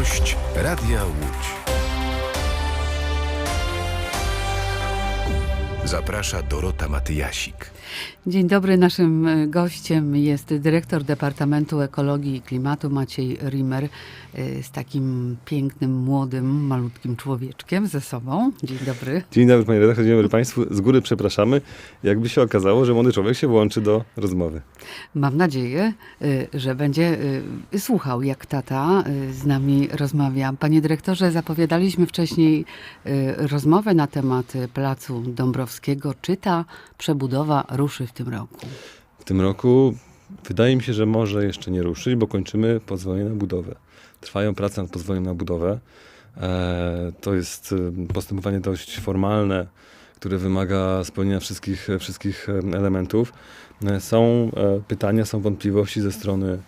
Gość Radia Łódź. Zaprasza Dorota Matyjasik. Dzień dobry. Naszym e, gościem jest dyrektor Departamentu Ekologii i Klimatu Maciej Rimmer e, z takim pięknym, młodym, malutkim człowieczkiem ze sobą. Dzień dobry. Dzień dobry panie redaktor, dzień dobry państwu. Z góry przepraszamy, jakby się okazało, że młody człowiek się włączy do rozmowy. Mam nadzieję, e, że będzie słuchał, jak tata z nami rozmawia. Panie dyrektorze, zapowiadaliśmy wcześniej rozmowę na temat Placu Dąbrowskiego. Czy ta przebudowa ruszy w tym roku? W tym roku wydaje mi się, że może jeszcze nie ruszyć, bo kończymy pozwolenie na budowę. Trwają prace nad pozwoleniem na budowę. E, to jest e, postępowanie dość formalne, które wymaga spełnienia wszystkich, wszystkich e, elementów. E, Są pytania, są wątpliwości ze strony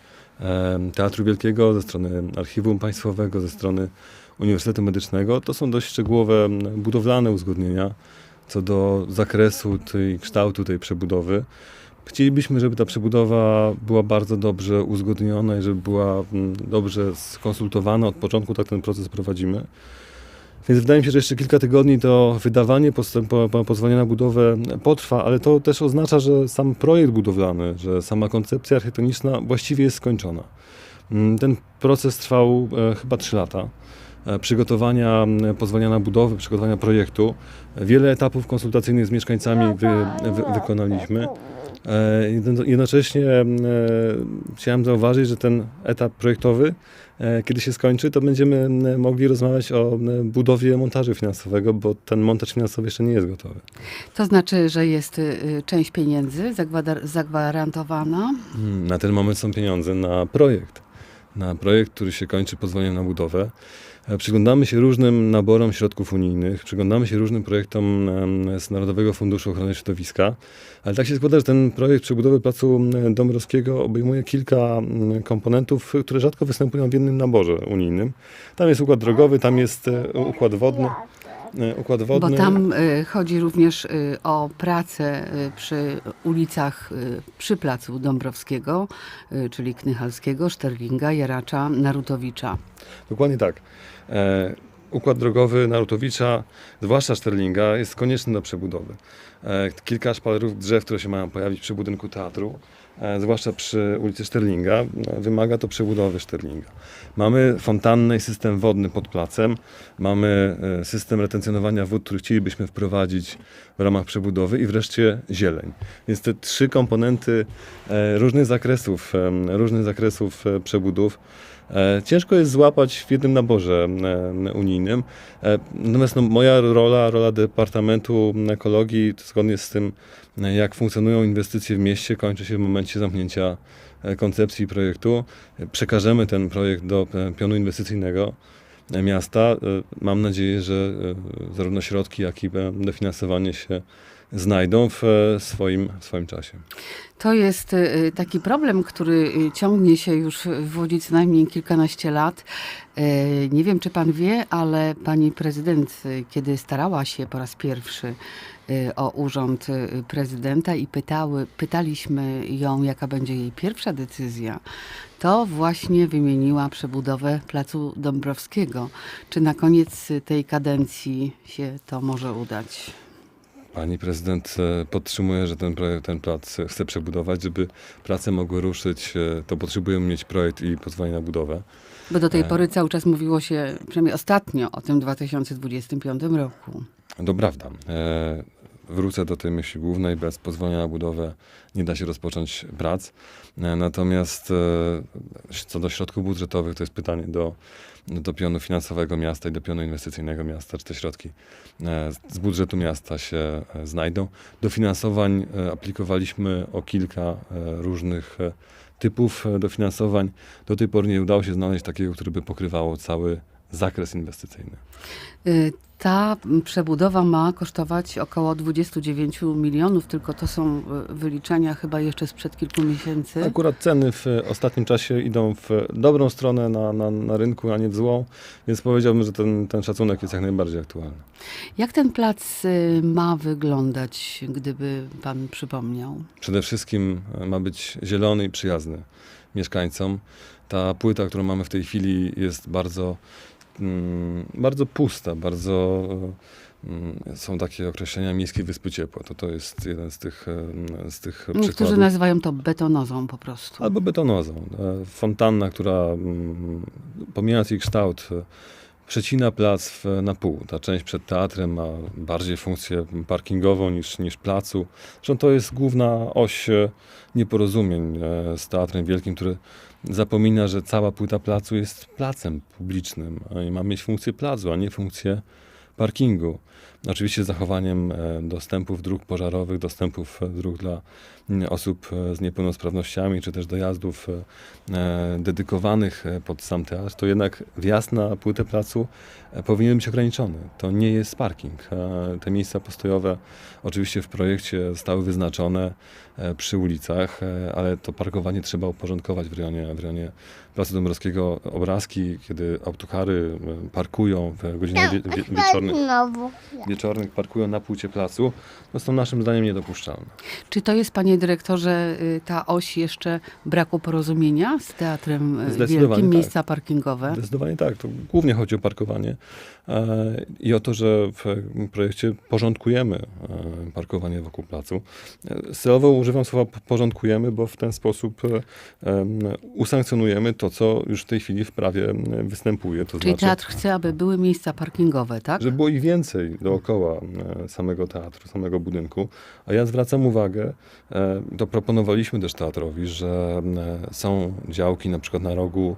Teatru Wielkiego, ze strony Archiwum Państwowego, ze strony Uniwersytetu Medycznego. To są dość szczegółowe budowlane uzgodnienia co do zakresu tej kształtu tej przebudowy. Chcielibyśmy, żeby ta przebudowa była bardzo dobrze uzgodniona i żeby była mm, dobrze skonsultowana. Od początku tak ten proces prowadzimy. Więc wydaje mi się, że jeszcze kilka tygodni to wydawanie pozwolenia na budowę potrwa, ale to też oznacza, że sam projekt budowlany, że sama koncepcja architektoniczna właściwie jest skończona. Mm, Ten proces trwał e, chyba 3 lata. E, Przygotowania pozwolenia na budowę, przygotowania projektu. Wiele etapów konsultacyjnych z mieszkańcami wy, wy, wykonaliśmy. E, jedno- Jednocześnie e, chciałem zauważyć, że ten etap projektowy, kiedy się skończy, to będziemy mogli rozmawiać o budowie montażu finansowego, bo ten montaż finansowy jeszcze nie jest gotowy. To znaczy, że jest y, część pieniędzy zagwarantowana. Mm, Na ten moment są pieniądze na projekt. Na projekt, który się kończy pozwoleniem na budowę. E, Przyglądamy się różnym naborom środków unijnych, przyglądamy się różnym projektom z Narodowego Funduszu Ochrony Środowiska, ale tak się składa, że ten projekt przebudowy Placu m, Dąbrowskiego obejmuje kilka m, komponentów, które rzadko występują w jednym naborze unijnym. Tam jest układ drogowy, tam jest e, układ wodny. E, Układ wodny. Bo tam y, chodzi również y, o pracę przy ulicach przy placu Dąbrowskiego, czyli Knychalskiego, Szterlinga, Jaracza, Narutowicza. Dokładnie tak. E, układ drogowy Narutowicza, zwłaszcza Szterlinga, jest konieczny do przebudowy. E, kilka szpalerów drzew, które się mają pojawić przy budynku teatru, e, zwłaszcza przy ulicy Szterlinga, e, wymaga to przebudowy Szterlinga. Mamy fontannę i system wodny pod placem, mamy e, system retencjonowania wód, który chcielibyśmy wprowadzić w ramach przebudowy i wreszcie zieleń. Więc te trzy komponenty e, różnych zakresów, różnych zakresów e, przebudów E, Ciężko jest złapać w jednym naborze e, unijnym. E, Natomiast no, moja rola, rola Departamentu Ekologii, zgodnie z tym, e, jak funkcjonują inwestycje w mieście, kończy się w momencie zamknięcia e, koncepcji projektu. E, Przekażemy ten projekt do e, pionu inwestycyjnego e, miasta. E, Mam nadzieję, że e, zarówno środki, jak i e, dofinansowanie się znajdą w e, swoim, w swoim czasie. To jest y, taki problem, który y, ciągnie się już w Łodzi co najmniej kilkanaście lat. Nie wiem, czy pan wie, ale pani prezydent, kiedy starała się po raz pierwszy o urząd prezydenta i pytały, pytaliśmy ją, jaka będzie jej pierwsza decyzja, to właśnie wymieniła przebudowę Placu Dąbrowskiego. Czy na koniec tej kadencji się to może udać? Pani prezydent e, podtrzymuje, że ten, projekt, ten plac chce przebudować. Żeby prace mogły ruszyć, e, to potrzebujemy mieć projekt i pozwolenie na budowę. Bo do tej E. pory cały czas mówiło się, przynajmniej ostatnio, o tym 2025 roku. To prawda. Wrócę do tej myśli głównej. Bez pozwolenia na budowę nie da się rozpocząć prac. E, natomiast e, co do środków budżetowych, to jest pytanie do, do pionu finansowego miasta i do pionu inwestycyjnego miasta, czy te środki e, z budżetu miasta się znajdą. Dofinansowań aplikowaliśmy o kilka różnych typów dofinansowań. Do tej pory nie udało się znaleźć takiego, które by pokrywało cały zakres inwestycyjny. Y, Ta przebudowa ma kosztować około 29 milionów, tylko to są y, wyliczenia chyba jeszcze sprzed kilku miesięcy. Akurat ceny w ostatnim czasie idą w dobrą stronę na, na, na rynku, a nie w złą, więc powiedziałbym, że ten, ten szacunek jest jak najbardziej aktualny. Jak ten plac y, ma wyglądać, gdyby pan przypomniał? Przede wszystkim e, ma być zielony i przyjazny mieszkańcom. Ta płyta, którą mamy w tej chwili jest bardzo, bardzo pusta, bardzo... mm, Są takie określenia miejskie wyspy ciepła. To, to jest jeden z tych, em, z tych Niektórzy przykładów. nazywają to betonozą po prostu. Albo betonozą. E, Fontanna, która mm, pomijając jej kształt, e, przecina plac w, na pół. Ta część przed teatrem ma bardziej funkcję parkingową niż, niż placu. Zresztą to jest główna oś e, nieporozumień z teatrem wielkim, który zapomina, że cała płyta placu jest placem publicznym i ma mieć funkcję placu, a nie funkcję parkingu. Oczywiście z zachowaniem e, dostępów dróg pożarowych, dostępów e, dróg dla osób e, z niepełnosprawnościami, czy też dojazdów dedykowanych pod sam teatr, to jednak wjazd na płytę placu powinien być ograniczony. To nie jest parking. Te miejsca postojowe oczywiście w projekcie zostały wyznaczone przy ulicach, ale to parkowanie trzeba uporządkować w rejonie, w rejonie Placu Dąbrowskiego. Obrazki, kiedy autokary e, parkują w godzinach wie, wie, wieczornych, Znowu. wieczornych, parkują na płycie placu, to są naszym zdaniem niedopuszczalne. Czy to jest, panie dyrektorze, y, ta oś jeszcze braku porozumienia z teatrem y, Zdecydowanie wielkim, tak. miejsca parkingowe? Zdecydowanie tak. To głównie chodzi o parkowanie i o to, że w projekcie porządkujemy e, parkowanie wokół placu. E, Celowo używam słowa porządkujemy, bo w ten sposób e, em, usankcjonujemy to, co już w tej chwili w prawie występuje. To Czyli znaczy, teatr chce, aby były miejsca parkingowe, tak? żeby było ich więcej dookoła e, samego teatru, samego budynku. A ja zwracam uwagę, e, to proponowaliśmy też teatrowi, że e, są działki na przykład na rogu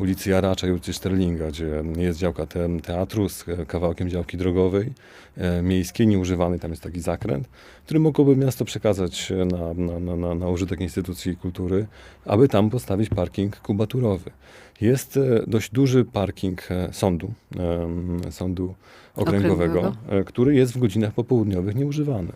ulicy Jaracza i ulicy Sterlinga, gdzie jest działka te, teatru z e, kawałkiem działki drogowej, e, miejskiej, nieużywanej, tam jest taki zakręt, który mogłoby miasto przekazać e, na, na, na, na użytek instytucji kultury, aby tam postawić parking kubaturowy. Jest e, dość duży parking e, sądu, sądu okręgowego, Okręgowego. e, który jest w godzinach popołudniowych nieużywany.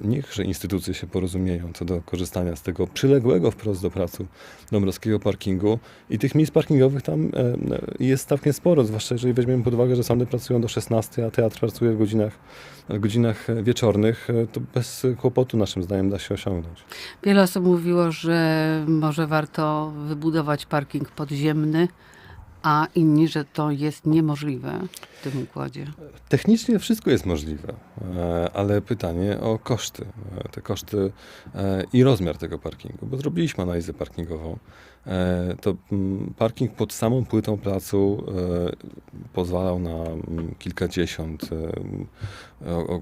Niechże instytucje się porozumieją co do korzystania z tego przyległego wprost do pracy dąbrowskiego parkingu i tych miejsc parkingowych tam jest całkiem sporo, zwłaszcza jeżeli weźmiemy pod uwagę, że sądy pracują do 16, a teatr pracuje w godzinach, w godzinach wieczornych, to bez kłopotu naszym zdaniem da się osiągnąć. Wiele osób mówiło, że może warto wybudować parking podziemny, a inni, że to jest niemożliwe w tym układzie. Technicznie wszystko jest możliwe, e, ale pytanie o koszty. E, Te koszty e, i rozmiar tego parkingu, bo zrobiliśmy analizę parkingową. To mm, parking pod samą płytą placu pozwalał na mm, kilkadziesiąt,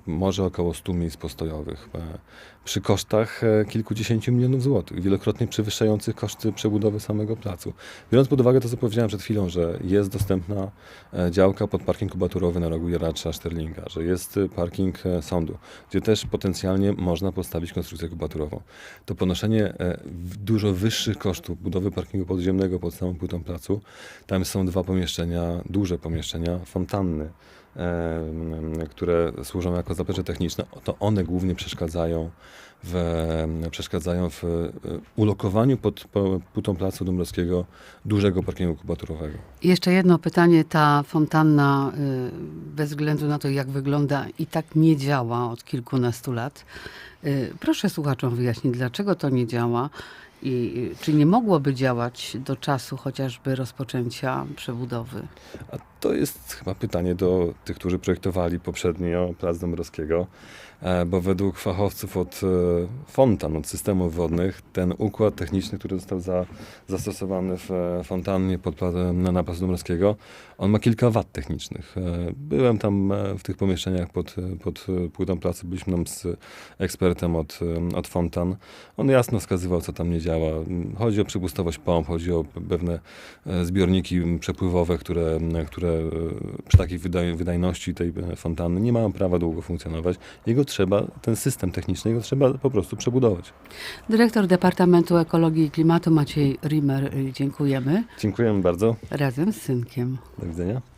może około stu miejsc postojowych. e, Przy kosztach e, kilkudziesięciu milionów złotych, wielokrotnie przewyższających koszty przebudowy samego placu. Biorąc pod uwagę to, co powiedziałem przed chwilą, że jest dostępna e, działka pod parking kubaturowy na rogu Jaracza Sterlinga, że jest parking sądu, gdzie też potencjalnie można postawić konstrukcję kubaturową. To ponoszenie dużo wyższych kosztów budowy parkingu podziemnego pod samą płytą placu, tam są dwa pomieszczenia, duże pomieszczenia, fontanny, które służą jako zaplecze techniczne, to one głównie przeszkadzają w, przeszkadzają w e, ulokowaniu pod po- płytą placu Dąbrowskiego dużego parkingu kubaturowego. Jeszcze jedno pytanie. Ta fontanna, y, bez względu na to, jak wygląda, i tak nie działa od kilkunastu lat. Y, Proszę słuchaczom wyjaśnić, dlaczego to nie działa i czy nie mogłoby działać do czasu chociażby rozpoczęcia przebudowy. A to jest chyba pytanie do tych, którzy projektowali poprzednio Plac Dąbrowskiego, e, bo według fachowców od e, fontan, od systemów wodnych, ten układ techniczny, który został za, zastosowany w e, fontannie pod, na, na Dąbrowskiego, on ma kilka wad technicznych. Byłem tam w tych pomieszczeniach pod, pod płytą placu, byliśmy tam z ekspertem od, od fontan. On jasno wskazywał, co tam nie działa. Chodzi o przepustowość pomp, chodzi o pewne zbiorniki przepływowe, które, które przy takiej wydaj, wydajności tej e, fontanny nie mają prawa długo funkcjonować. Jego trzeba, ten system techniczny, jego trzeba po prostu przebudować. Dyrektor Departamentu Ekologii i Klimatu Maciej Rimer, y, dziękujemy. Dziękujemy bardzo. Razem z synkiem. Do widzenia.